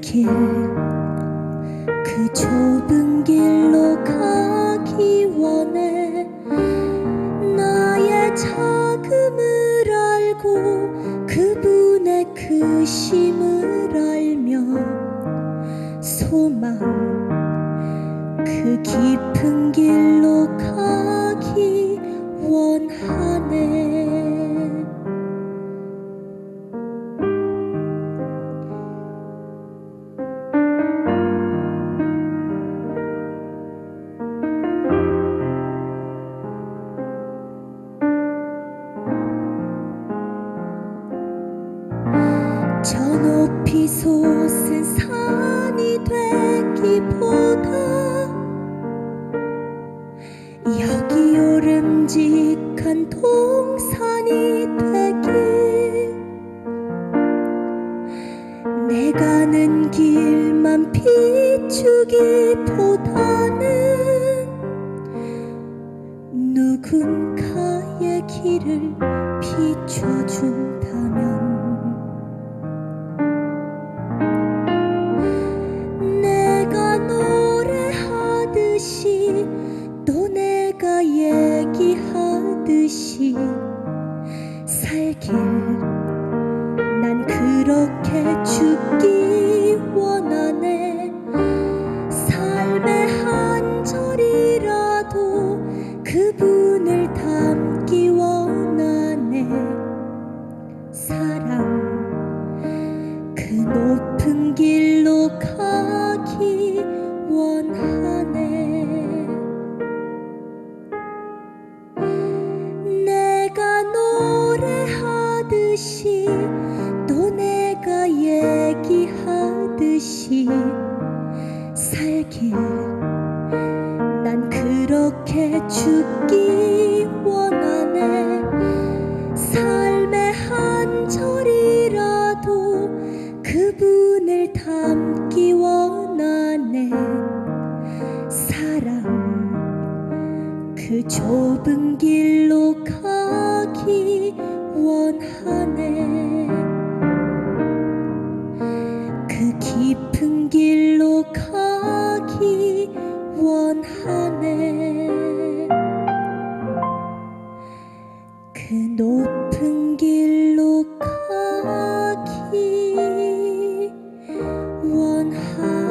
길 그 좁은 길로 가기 원해 나의 자금을 알고 그분의 크심을 알며 소망 그 깊은 길로 가 높이 솟은 산이 되기보다 여기 오름직한 동산이 되길 내 가 는 길만 비추기보다는 누군가의 길을 비춰준다면 길. 난 그렇게 죽기 원하네. 삶의 한 절이라도 그분을 닮기 원하네. 사랑 그 높은 길로 가기 살길 난 그렇게 죽기 원하네. 삶의 한 절이라도 그분을 닮기 원하네. 사랑 그 좁은 길로 가기 원하네 높은 길로 가기 원하